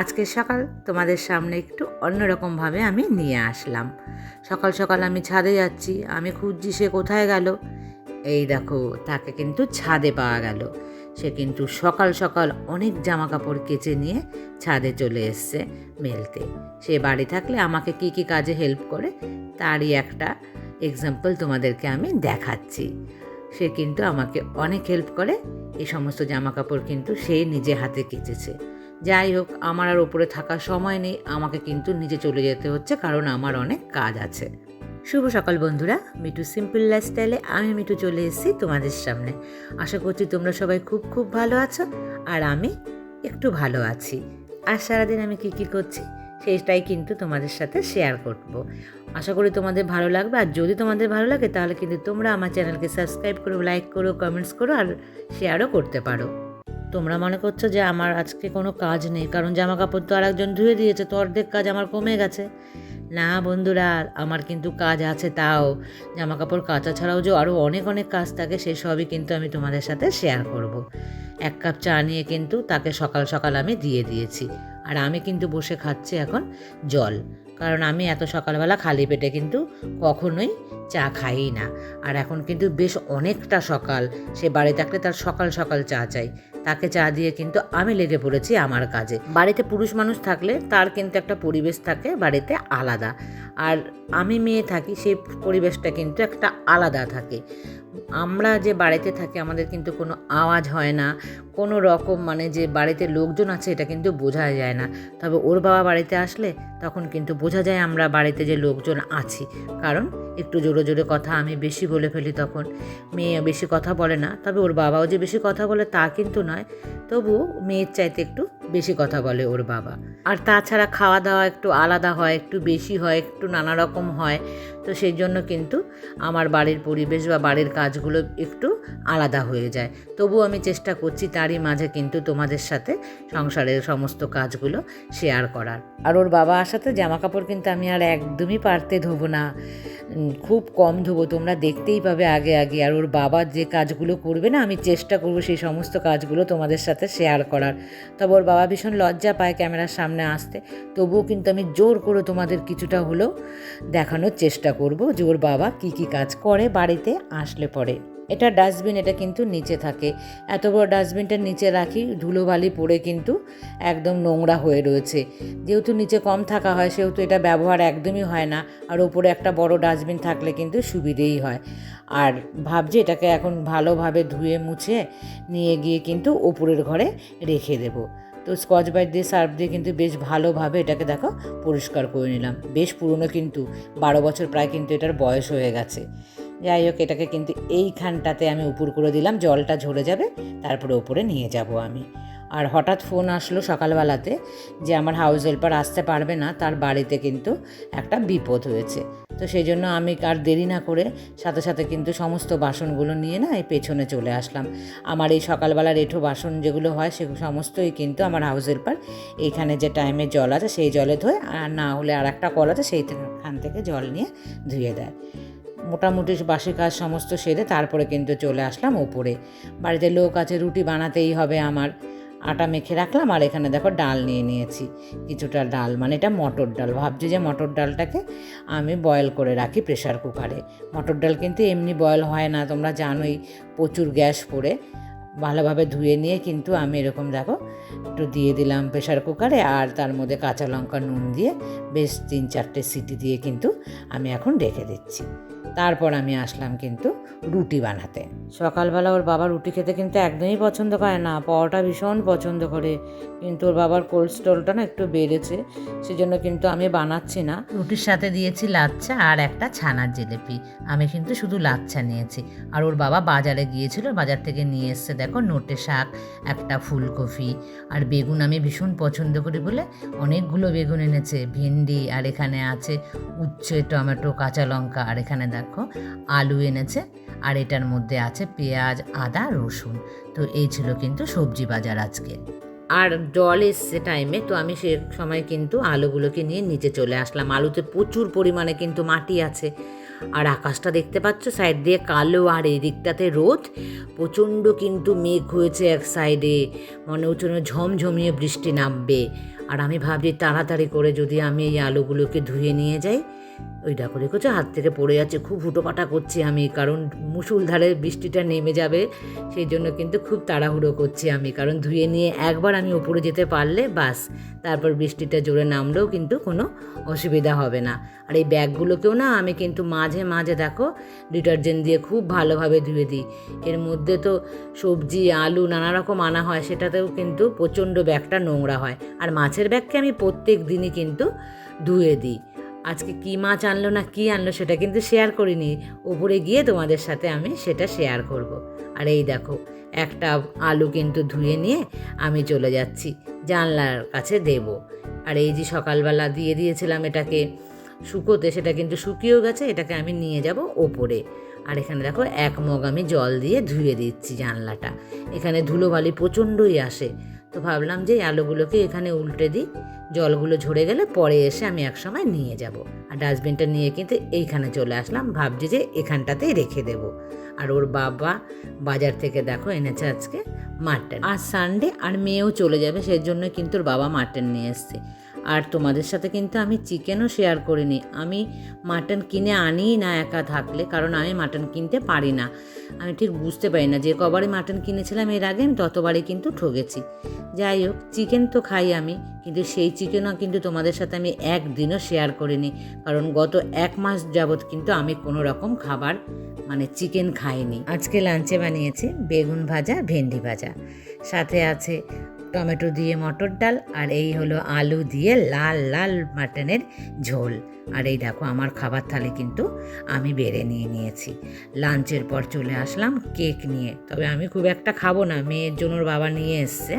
আজকে সকাল তোমাদের সামনে একটু অন্যরকমভাবে আমি নিয়ে আসলাম। সকাল সকাল আমি ছাদে যাচ্ছি, আমি খুঁজছি সে কোথায় গেল। এই দেখো, তাকে কিন্তু ছাদে পাওয়া গেল। সে কিন্তু সকাল সকাল অনেক জামা কাপড় কেচে নিয়ে ছাদে চলে এসছে মেলতে। সে বাড়ি থাকলে আমাকে কি কি কাজে হেল্প করে তারই একটা এক্সাম্পল তোমাদেরকে আমি দেখাচ্ছি। সে কিন্তু আমাকে অনেক হেল্প করে, এই সমস্ত জামা কাপড় কিন্তু সে নিজে হাতে কেচেছে। যাই হোক, আমার আর ওপরে থাকার সময় নেই। আমাকে কিন্তু নিচে চলে যেতে হচ্ছে, কারণ আমার অনেক কাজ আছে। শুভ সকাল বন্ধুরা মিটু সিম্পল লাইফস্টাইলে আমি মিটু চলে এসেছি তোমাদের সামনে। আশা করছি তোমরা সবাই খুব খুব ভালো আছো, আর আমি একটু ভালো আছি। আর সারাদিন আমি কী কী করছি, সেটাই কিন্তু তোমাদের সাথে শেয়ার করব। আশা করি তোমাদের ভালো লাগবে, আর যদি তোমাদের ভালো লাগে, তাহলে কিন্তু তোমরা আমার চ্যানেলকে সাবস্ক্রাইব করো লাইক করো কমেন্টস করো, আর শেয়ারও করতে পারো। তোমরা মনে করছ যে আমার আজকে কোনো কাজ নেই, কারণ জামা কাপড় তো আরেকজন ধুয়ে দিয়েছে, তো অর্ধেক কাজ আমার কমে গেছে। না বন্ধুরা, আমার কিন্তু কাজ আছে তাও। জামা কাপড় কাচা ছাড়াও যে আরও অনেক অনেক কাজ থাকে সেই সবই কিন্তু আমি তোমাদের সাথে শেয়ার করব। এক কাপ চা নিয়ে কিন্তু তাকে সকাল সকাল আমি দিয়ে দিয়েছি। আর আমি কিন্তু বসে খাচ্ছি এখন জল, কারণ আমি এত সকালবেলা খালি পেটে কিন্তু কখনোই চা খাই না। আর এখন কিন্তু বেশ অনেকটা সকাল, সে বাড়ি থাকলে তার সকাল সকাল চা চাই। তাকে চা দিয়ে কিন্তু আমি লেগে পড়েছি আমার কাজে। বাড়িতে পুরুষ মানুষ থাকলে তার কিন্তু একটা পরিবেশ থাকে বাড়িতে আলাদা। আর আমি মেয়ে থাকি সেই পরিবেশটা কিন্তু একটা আলাদা থাকে। আমরা যে বাড়িতে থাকি আমাদের কিন্তু কোনো আওয়াজ হয় না, কোনো রকম মানে যে বাড়িতে লোকজন আছে এটা কিন্তু বোঝা যায় না। তবে ওর বাবা বাড়িতে আসলে তখন কিন্তু বোঝা যায় আমরা বাড়িতে যে লোকজন আছি। কারণ একটু জোরে জোরে কথা আমি বেশি বলে ফেলি তখন। মেয়ে বেশি কথা বলে না, তবে ওর বাবাও যে বেশি কথা বলে তা কিন্তু নয়। তবু মেয়ের চাইতে একটু বেশি কথা বলে ওর বাবা। আর তাছাড়া খাওয়া দাওয়া একটু আলাদা হয়, একটু বেশি হয়, একটু নানা রকম হয়। তো সেই জন্য কিন্তু আমার বাড়ির পরিবেশ বা বাড়ির কাজগুলো একটু আলাদা হয়ে যায়। তবু আমি চেষ্টা করছি তারই মাঝে কিন্তু তোমাদের সাথে সংসারের সমস্ত কাজগুলো শেয়ার করার। আর ওর বাবা আসাতে জামা কাপড় কিন্তু আমি আর একদমই পারতে ধোবো না। খুব কম ধোবো, তোমরা দেখতেই পাবে আগে আগে। আর ওর বাবার যে কাজগুলো করবে না, আমি চেষ্টা করব সেই সমস্ত কাজগুলো তোমাদের সাথে শেয়ার করার। তবে ওর বাবা ভীষণ লজ্জা পায় ক্যামেরার সামনে আসতে। তবুও কিন্তু আমি জোর করে তোমাদের কিছুটা হলেও দেখানোর চেষ্টা করব যে ওর বাবা কী কী কাজ করে বাড়িতে, আসলে পরে। এটা ডাস্টবিন, এটা কিন্তু নিচে থাকে। এত বড় ডাস্টবিনটা নিচে রাখি, ধুলোবালি পড়ে কিন্তু একদম নোংরা হয়ে রয়েছে। যেহেতু নিচে কম থাকা হয়, সেহেতু এটা ব্যবহার একদমই হয় না। আর ওপরে একটা বড় ডাস্টবিন থাকলে কিন্তু সুবিধেই হয়। আর ভাবছি এটাকে এখন ভালোভাবে ধুয়ে, মুছে নিয়ে গিয়ে কিন্তু ওপরের ঘরে রেখে দেবো। তো স্কচ ব্রাইট দিয়ে সার্ফ দিয়ে কিন্তু বেশ ভালোভাবে এটাকে দেখো পরিষ্কার করে নিলাম। বেশ পুরনো কিন্তু, বারো বছর প্রায় কিন্তু এটার বয়স হয়ে গেছে। যাই হোক, এটাকে কিন্তু এইখানটাতে আমি উপর করে দিলাম, জলটা ঝরে যাবে, তারপরে ওপরে নিয়ে যাব আমি। আর হঠাৎ ফোন আসলো সকালবেলাতে যে আমার হাউস হেল্পার আসতে পারবে না, তার বাড়িতে কিন্তু একটা বিপদ হয়েছে। তো সেই জন্য আমি আর দেরি না করে সাথে সাথে কিন্তু সমস্ত বাসনগুলো নিয়ে না এই পেছনে চলে আসলাম। আমার এই সকালবেলার এঁঠো বাসন যেগুলো হয় সেগুলো সমস্তই কিন্তু আমার হাউস হেল্পার এইখানে যে টাইমে জল আছে, সেই জলে ধোয়, আর না হলে আর একটা কল আছে, সেইখান থেকে জল নিয়ে ধুয়ে দেয়। মোটামুটি বাসি কাজ সমস্ত সেরে তারপরে কিন্তু চলে আসলাম ওপরে। বাড়িতে লোক আছে, রুটি বানাতেই হবে আমার। আটা মেখে রাখলাম আর এখানে দেখো ডাল নিয়ে নিয়েছি। কিছুটা ডাল মানে এটা মটর ডাল। ভাবছি যে মটর ডালটাকে আমি বয়েল করে রাখি প্রেশার কুকারে মটর ডাল কিন্তু এমনি বয়েল হয় না, তোমরা জানোই প্রচুর গ্যাস পড়ে। ভালোভাবে ধুয়ে নিয়ে কিন্তু আমি এরকম দেখো একটু দিয়ে দিলাম প্রেশার কুকারে আর তার মধ্যে কাঁচা লঙ্কা নুন দিয়ে বেশ তিন চারটে সিটি দিয়ে কিন্তু আমি এখন রেখে দিচ্ছি। তারপর আমি আসলাম কিন্তু রুটি বানাতে। সকালবেলা ওর বাবা রুটি খেতে কিন্তু একদমই পছন্দ করে না, পরোটা ভীষণ পছন্দ করে। কিন্তু ওর বাবার কোল্ড স্টোলটা না একটু বেড়েছে, সেজন্য কিন্তু আমি বানাচ্ছি না। রুটির সাথে দিয়েছি লাচ্ছা আর একটা ছানার জিলিপি। আমি কিন্তু শুধু লাচ্ছা নিয়েছি। আর ওর বাবা বাজারে গিয়েছিল, বাজার থেকে নিয়ে এসছে, দেখো, নোটে শাক, একটা ফুলকপি। আর বেগুন আমি ভীষণ পছন্দ করি বলে অনেকগুলো বেগুন এনেছে, ভেন্ডি আর এখানে আছে উচ্ছে টমেটো, কাঁচা লঙ্কা আর এখানে দেখো আলু এনেছে আর এটার মধ্যে আছে পেঁয়াজ, আদা, রসুন। তো এই ছিল কিন্তু সবজি বাজার আজকে। আর জল এসছে টাইমে তো আমি সে সময় কিন্তু আলুগুলোকে নিয়ে নিচে চলে আসলাম। আলুতে প্রচুর পরিমাণে কিন্তু মাটি আছে। আর আকাশটা দেখতে পাচ্ছ সাইড দিয়ে কালো আর এদিকটাতে দিকটাতে রোদ। প্রচণ্ড কিন্তু মেঘ হয়েছে এক সাইডে মনে হচ্ছে ঝমঝমিয়ে বৃষ্টি নামবে। আর আমি ভাবছি তাড়াতাড়ি করে যদি আমি এই আলুগুলোকে ধুয়ে নিয়ে যাই, ওই দেখো, দেখেছ? হাত থেকে পড়ে যাচ্ছে, খুব হুটোপাটা করছি আমি, কারণ মুসুলধারে বৃষ্টিটা নেমে যাবে, সেই জন্য কিন্তু খুব তাড়াহুড়ো করছি আমি, কারণ ধুয়ে নিয়ে একবার আমি উপরে যেতে পারলে বাস, তারপর বৃষ্টিটা জোরে নামলেও কিন্তু কোনো অসুবিধা হবে না। আর এই ব্যাগগুলোকেও না আমি কিন্তু মাঝে মাঝে দেখো, ডিটারজেন্ট দিয়ে খুব ভালোভাবে ধুয়ে দিই। এর মধ্যে তো সবজি, আলু, নানা রকম আনা হয়, সেটাতেও কিন্তু প্রচণ্ড ব্যাগটা নোংরা হয়। আর মাছের ব্যাগকে আমি প্রত্যেক দিনই কিন্তু ধুয়ে দিই। আজকে কী মাছ আনলো না কী আনলো সেটা কিন্তু শেয়ার করিনি। উপরে গিয়ে তোমাদের সাথে আমি সেটা শেয়ার করব। আর এই দেখো, একটা আলু কিন্তু ধুয়ে নিয়ে আমি চলে যাচ্ছি, জানলার কাছে দেব। আর এই যে সকালবেলা দিয়ে দিয়েছিলাম এটাকে শুকোতে, সেটা কিন্তু শুকিয়েও গেছে, এটাকে আমি নিয়ে যাব ওপরে। আর এখানে দেখো, এক মগ আমি জল দিয়ে ধুয়ে দিচ্ছি জানলাটা। এখানে ধুলোবালি প্রচণ্ডই আসে। তো ভাবলাম যে আলোগুলোকে এখানে উল্টে দিই। জলগুলো ঝরে গেলে পরে এসে আমি এক সময় নিয়ে যাব। আর ডাস্টবিনটা নিয়ে কিন্তু এইখানে চলে আসলাম। ভাবছি যে এখানটাতেই রেখে দেব। আর ওর বাবা বাজার থেকে দেখো এনেছে আজকে মাটন। আর সানডে আর মেয়েও চলে যাবে সেজন্য কিন্তু ওর বাবা মাটন নিয়ে এসছে। আর তোমাদের সাথে কিন্তু আমি চিকেনও শেয়ার করিনি। আমি মাটন কিনে আনিই না একা থাকলে, কারণ আমি মাটন কিনতে পারি না। আমি ঠিক বুঝতে পারি না, যে কবারই মাটন কিনেছিলাম এর আগে, আমি ততবারই কিন্তু ঠকেছি যাই হোক চিকেন তো খাই আমি, কিন্তু সেই চিকেনও কিন্তু তোমাদের সাথে আমি একদিনও শেয়ার করিনি। কারণ গত এক মাস যাবৎ কিন্তু আমি কোনো রকম খাবার মানে চিকেন খাইনি। আজকে লাঞ্চে বানিয়েছি বেগুন ভাজা, ভেন্ডি ভাজা। সাথে আছে টমেটো দিয়ে মটর ডাল, আর এই হলো আলু দিয়ে লাল লাল মাটনের ঝোল। আর এই দেখো, আমার খাবার থালি কিন্তু আমি বেড়ে নিয়ে নিয়েছি। লাঞ্চের পর চলে আসলাম কেক নিয়ে। তবে আমি খুব একটা খাব না, মেয়ের জন্য বাবা নিয়ে এসছে।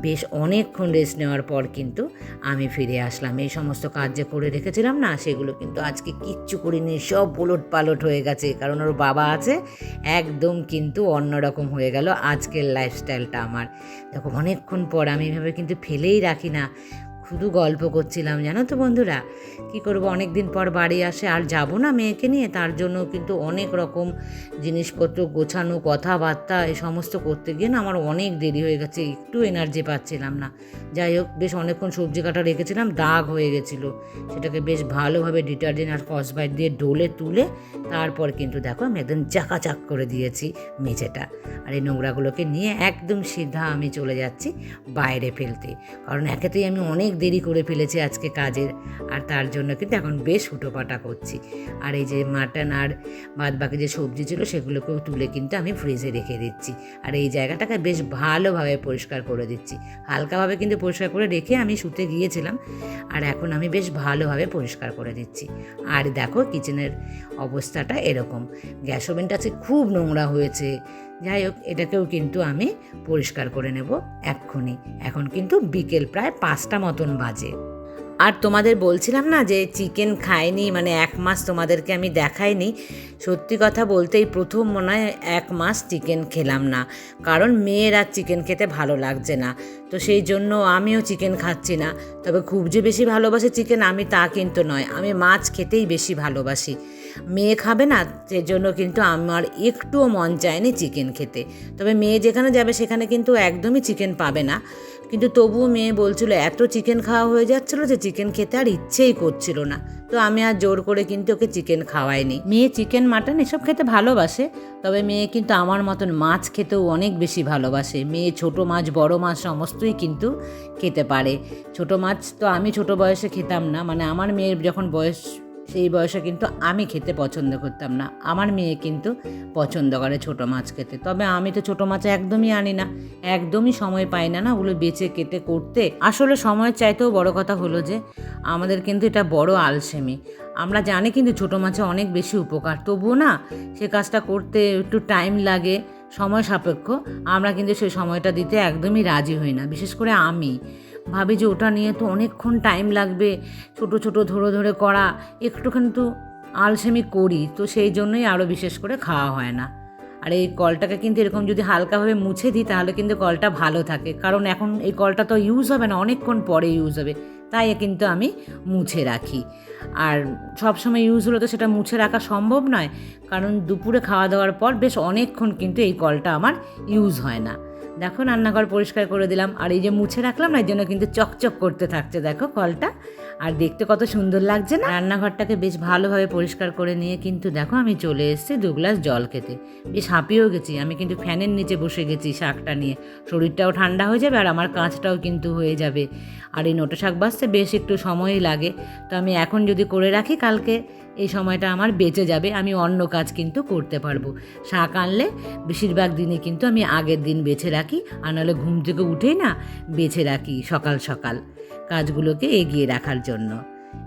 বেশ অনেকক্ষণ রেস্ট নেওয়ার পর কিন্তু আমি ফিরে আসলাম। এই সমস্ত কাজ যে করে রেখেছিলাম না, সেগুলো কিন্তু আজকে কিচ্ছু করিনি, সব ওলট পালট হয়ে গেছে, কারণ ওর বাবা আছে, একদম কিন্তু অন্যরকম হয়ে গেল আজকের লাইফস্টাইলটা আমার। দেখো, অনেকক্ষণ পর আমি এভাবে কিন্তু ফেলেই রাখি না। শুধু গল্প করছিলাম, জানো তো বন্ধুরা? কি করব অনেক দিন পর বাড়ি আসে, আর যাব না মেয়েকে নিয়ে, তার জন্য কিন্তু অনেক রকম জিনিসপত্র গোছানো, কথাবার্তা এই সমস্ত করতে গিয়ে না আমার অনেক দেরি হয়ে গেছে, একটু এনার্জি পাচ্ছিলাম না। যাই হোক, বেশ অনেকক্ষণ সবজি কাটা রেখেছিলাম, দাগ হয়ে গেছিল। সেটাকে বেশ ভালোভাবে ডিটারজেন্ট আর কসবাইট দিয়ে ডোলে তুলে, তারপর কিন্তু দেখো আমি একদম চাকাচাক করে দিয়েছি মেঝেটা। আর এই নোংরাগুলোকে নিয়ে একদম সিধা আমি চলে যাচ্ছি বাইরে ফেলতে। কারণ একেতেই আমি অনেক দেরি করে ফেলেছি আজকে কাজের। আর তার জন্য কিন্তু এখন বেশ হুটোপাটা করছি। আর এই যে মাটন আর বাদ বাকি যে সবজি ছিল সেগুলোকেও তুলে কিন্তু আমি ফ্রিজে রেখে দিচ্ছি। আর এই জায়গাটাকে বেশ ভালোভাবে পরিষ্কার করে দিচ্ছি। হালকাভাবে কিন্তু পরিষ্কার করে রেখে আমি শুতে গিয়েছিলাম। আর এখন আমি বেশ ভালোভাবে পরিষ্কার করে দিচ্ছি। আর দেখো কিচেনের অবস্থাটা এরকম। গ্যাস ওভেনটা আছে খুব নোংরা হয়েছে। যাই হোক, এটাকেও কিন্তু আমি পরিষ্কার করে নেব এক্ষুনি। এখন কিন্তু বিকেল প্রায় পাঁচটা মতন বাজে। আর তোমাদের বলছিলাম না যে চিকেন খাইনি মানে এক মাস তোমাদেরকে আমি দেখাইনি। সত্যি কথা বলতে এই প্রথম মনে হয় এক মাস চিকেন খেলাম না। কারণ মেয়ের আর চিকেন খেতে ভালো লাগছে না। তো সেই জন্য আমিও চিকেন খাচ্ছি না। তবে খুব যে বেশি ভালোবাসি চিকেন আমি তা কিন্তু নয়। আমি মাছ খেতেই বেশি ভালোবাসি। মেয়ে খাবে না সেজন্য কিন্তু আমার একটুও মন চায়নি চিকেন খেতে। তবে মেয়ে যেখানে যাবে সেখানে কিন্তু একদমই চিকেন পাবে না। কিন্তু তবুও মেয়ে বলছিল, এত চিকেন খাওয়া হয়ে যাচ্ছিল যে চিকেন খেতে আর ইচ্ছেই করছিল না। তো আমি আর জোর করে কিন্তু ওকে চিকেন খাওয়াইনি। মেয়ে চিকেন মাটন এসব খেতে ভালোবাসে, তবে মেয়ে কিন্তু আমার মতন মাছ খেতেও অনেক বেশি ভালোবাসে। মেয়ে ছোট মাছ, বড় মাছ সমস্তই কিন্তু খেতে পারে। ছোট মাছ তো আমি ছোট বয়সে খেতাম না মানে আমার মেয়ের যখন বয়স সেই বয়সে কিন্তু আমি খেতে পছন্দ করতাম না। আমার মেয়ে কিন্তু পছন্দ করে ছোটো মাছ খেতে। তবে আমি তো ছোটো মাছ একদমই আনি না। একদমই সময় পাই না না ওগুলো বেছে কেটে, করতে। আসলে সময়ের চাইতেও বড় কথা হলো যে, আমাদের কিন্তু এটা বড় আলসেমি। আমরা জানি কিন্তু ছোটো মাছে অনেক বেশি উপকার। তবুও না, সে কাজটা করতে একটু টাইম লাগে, সময় সাপেক্ষ। আমরা কিন্তু সেই সময়টা দিতে একদমই রাজি হই না। বিশেষ করে আমি। ভাবি যে ওটা নিয়ে তো অনেকক্ষণ টাইম লাগবে, ছোট ছোট ধরে ধরে করা, একটুখানি তো আলসেমি করি, তো সেই জন্যই আরও বিশেষ করে খাওয়া হয় না। আর এই কলটাকে কিন্তু এরকম যদি হালকাভাবে মুছে দিই, তাহলে কিন্তু কলটা ভালো থাকে। কারণ এখন এই কলটা তো ইউজ হবে না, অনেকক্ষণ পরে ইউজ হবে। তাই কিন্তু আমি মুছে রাখি। আর সব সময় ইউজ হলে তো সেটা মুছে রাখা সম্ভব নয়। কারণ দুপুরে খাওয়া দাওয়ার পর বেশ অনেকক্ষণ কিন্তু এই কলটা আমার ইউজ হয় না। দেখো, রান্নাঘর পরিষ্কার করে দিলাম। আর এই যে মুছে রাখলাম না, এই জন্য কিন্তু চকচক করতে থাকছে, দেখো কলটা। আর দেখতে কত সুন্দর লাগছে না? রান্নাঘরটাকে বেশ ভালোভাবে পরিষ্কার করে নিয়ে কিন্তু দেখো আমি চলে এসেছি দু গ্লাস জল খেতে। বেশ হাঁপিয়েও গেছি, আমি কিন্তু ফ্যানের নিচে বসে গেছি শাকটা নিয়ে। শরীরটাও ঠান্ডা হয়ে যাবে আর আমার কাঁচটাও কিন্তু হয়ে যাবে। আর এই নোটা শাক বাঁচতে বেশ একটু সময়ই লাগে। তো আমি এখন যদি করে রাখি কালকে এই সময়টা আমার বেঁচে যাবে, আমি অন্য কাজ কিন্তু করতে পারব। শাক আনলে বেশিরভাগ দিনে কিন্তু আমি আগের দিন বেছে রাখি, আর নাহলে ঘুম থেকে উঠেই না বেছে রাখি সকাল সকাল কাজগুলোকে এগিয়ে রাখার জন্য।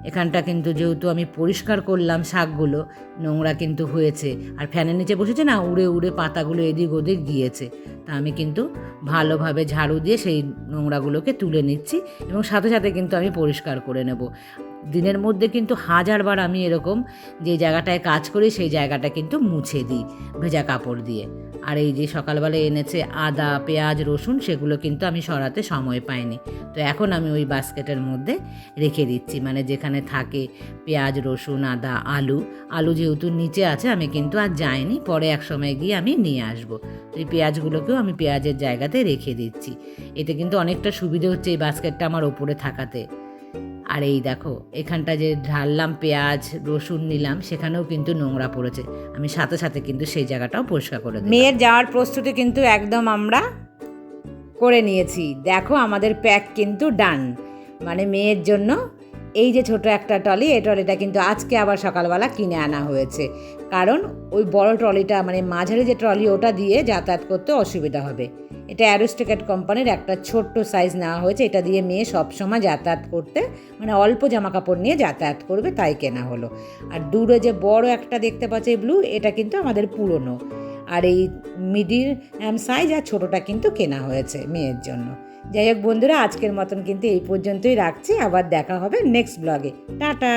এখানটা কিন্তু যেহেতু আমি পরিষ্কার করলাম শাকগুলো, নোংরা কিন্তু হয়েছে, আর ফ্যানের নিচে বসেছে না, উড়ে উড়ে পাতাগুলো এদিক ওদিক গিয়েছে, তা আমি কিন্তু ভালোভাবে ঝাড়ু দিয়ে সেই নোংরাগুলোকে তুলে নিচ্ছি এবং সাথে সাথে কিন্তু আমি পরিষ্কার করে নেব। দিনের মধ্যে কিন্তু হাজারবার আমি এরকম যে জায়গাটায় কাজ করি, সেই জায়গাটা কিন্তু মুছে দিই ভেজা কাপড় দিয়ে। আর এই যে সকালবেলা এনেছে আদা, পেঁয়াজ, রসুন, সেগুলো কিন্তু আমি সরাতে সময় পাইনি। তো এখন আমি ওই বাস্কেটের মধ্যে রেখে দিচ্ছি। মানে যেখানে থাকে পেঁয়াজ, রসুন, আদা, আলু। আলু যেহেতু নিচে আছে, আমি কিন্তু আর যাইনি। পরে এক সময় গিয়ে আমি নিয়ে আসব। তো এই পেঁয়াজগুলোকেও আমি পেঁয়াজের জায়গাতে রেখে দিচ্ছি। এতে কিন্তু অনেকটা সুবিধে হচ্ছে এই বাস্কেটটা আমার ওপরে থাকাতে। আর এই দেখো, এখানটা যে ঢাললাম পেঁয়াজ, রসুন নিলাম, সেখানেও কিন্তু নোংরা পড়েছে। আমি সাথে সাথে কিন্তু সেই জায়গাটাও পরিষ্কার করে মেয়ের যাওয়ার প্রস্তুতি কিন্তু একদম আমরা করে নিয়েছি। দেখো আমাদের প্যাক কিন্তু ডান। মানে মেয়ের জন্য এই যে ছোট একটা ট্রলি, এই ট্রলিটা কিন্তু আজকে আবার সকালবেলা কিনে আনা হয়েছে। কারণ ওই বড় ট্রলিটা মানে মাঝারি যে ট্রলি, ওটা দিয়ে যাতায়াত করতে অসুবিধা হবে। এটা অ্যারোস্টেকেট কোম্পানির একটা ছোট্ট সাইজ নেওয়া হয়েছে। এটা দিয়ে মেয়ে সবসময় যাতায়াত করতে মানে অল্প জামা কাপড় নিয়ে যাতায়াত করবে, তাই কেনা হলো। আর দূরে যে বড় একটা দেখতে পাচ্ছে ব্লু এটা কিন্তু আমাদের পুরনো। আর এই মিডিল সাইজ আর ছোটোটা কিন্তু কেনা হয়েছে মেয়ের জন্য। যাই হোক বন্ধুরা, আজকের মতন কিন্তু এই পর্যন্তই রাখছি। আবার দেখা হবে নেক্সট ব্লগে টাটা!